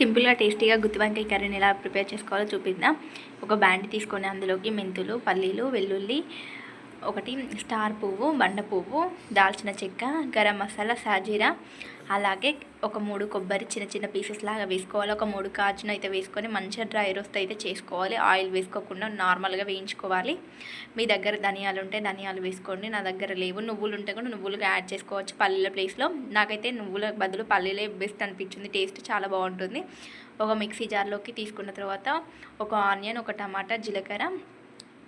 సింపుల్గా టేస్టీగా గుత్తి వంకాయ కర్రీని ఎలా ప్రిపేర్ చేసుకోవాలో చూపిద్దాం. ఒక బ్యాండ్ తీసుకొని అందులోకి మెంతులు పల్లీలు వెల్లుల్లి ఒకటి స్టార్ పువ్వు బండ పువ్వు దాల్చిన చెక్క గరం మసాలా సాజీరా. అలాగే ఒక మూడు కొబ్బరి చిన్న చిన్న పీసెస్ లాగా వేసుకోవాలి. ఒక మూడు కాజును అయితే వేసుకొని మంచిగా డ్రై రోస్ట్ అయితే చేసుకోవాలి. ఆయిల్ వేసుకోకుండా నార్మల్గా వేయించుకోవాలి. మీ దగ్గర ధనియాలు ఉంటే ధనియాలు వేసుకోండి. నా దగ్గర లేవు. నువ్వులు ఉంటే కూడా నువ్వులుగా యాడ్ చేసుకోవచ్చు పల్లీల ప్లేస్లో నాకైతే నువ్వుల బదులు పల్లీలే బెస్ట్ అనిపించింది. టేస్ట్ చాలా బాగుంటుంది. ఒక మిక్సీ జార్లోకి తీసుకున్న తర్వాత ఒక ఆనియన్ ఒక టమాటా జీలకర్ర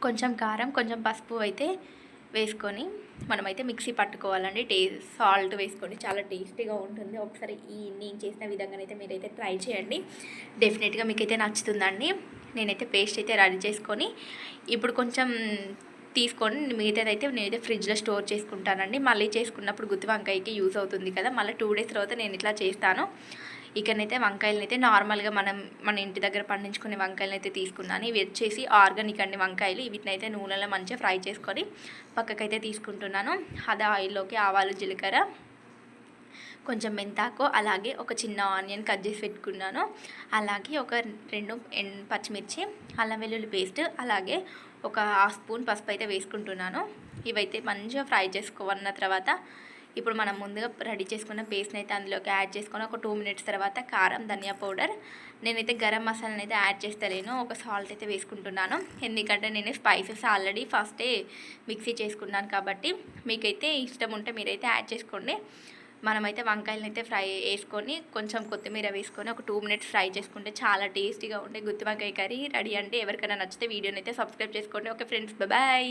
కొంచెం కారం కొంచెం పసుపు అయితే వేసుకొని మనమైతే మిక్సీ పట్టుకోవాలండి. టే సాల్ట్ వేసుకొని చాలా టేస్టీగా ఉంటుంది. ఒకసారి ఈ నేను చేసిన విధంగానైతే మీరైతే ట్రై చేయండి. డెఫినెట్గా మీకైతే నచ్చుతుందండి. నేనైతే పేస్ట్ అయితే రెడీ చేసుకొని ఇప్పుడు కొంచెం తీసుకొని మిగతాదైతే నేనైతే ఫ్రిడ్జ్లో స్టోర్ చేసుకుంటానండి. మళ్ళీ చేసుకున్నప్పుడు గుత్తి వంకాయకి యూస్ అవుతుంది కదా. మళ్ళీ టూ డేస్ తర్వాత నేను ఇట్లా చేస్తాను. ఇక్కడనైతే వంకాయలనైతే నార్మల్గా మనం మన ఇంటి దగ్గర పండించుకునే వంకాయలనైతే తీసుకున్నాను ఇవి వచ్చేసి ఆర్గానిక్ అండి వంకాయలు. వీటిని అయితే నూనెలో మంచిగా ఫ్రై చేసుకొని పక్కకైతే తీసుకుంటున్నాను. అదే ఆయిల్లోకి ఆవాలు జీలకర్ర కొంచెం మెంతాకు అలాగే ఒక చిన్న ఆనియన్ కట్ చేసి పెట్టుకున్నాను. అలాగే ఒక రెండు పచ్చిమిర్చి అల్లం వెల్లుల్లి పేస్ట్ అలాగే ఒక హాఫ్ స్పూన్ పసుపు అయితే వేసుకుంటున్నాను. ఇవైతే మంచిగా ఫ్రై చేసుకోవన్న తర్వాత ఇప్పుడు మనం ముందుగా రెడీ చేసుకున్న పేస్ట్ని అయితే అందులోకి యాడ్ చేసుకొని ఒక టూ మినిట్స్ తర్వాత కారం ధనియా పౌడర్ నేనైతే గరం మసాలాని అయితే యాడ్ చేస్తలేను. ఒక సాల్ట్ అయితే వేసుకుంటున్నాను. ఎందుకంటే నేను స్పైసెస్ ఆల్రెడీ ఫస్టే మిక్సీ చేసుకున్నాను కాబట్టి మీకైతే ఇష్టం ఉంటే మీరైతే యాడ్ చేసుకోండి. మనమైతే వంకాయలను అయితే ఫ్రై వేసుకొని కొంచెం కొత్తిమీర వేసుకొని ఒక టూ మినిట్స్ ఫ్రై చేసుకుంటే చాలా టేస్టీగా ఉండే గుత్తి వంకాయ కర్రీ. రెడీ అంటే ఎవరికైనా నచ్చితే వీడియోని అయితే సబ్స్క్రైబ్ చేసుకోండి. Okay friends bye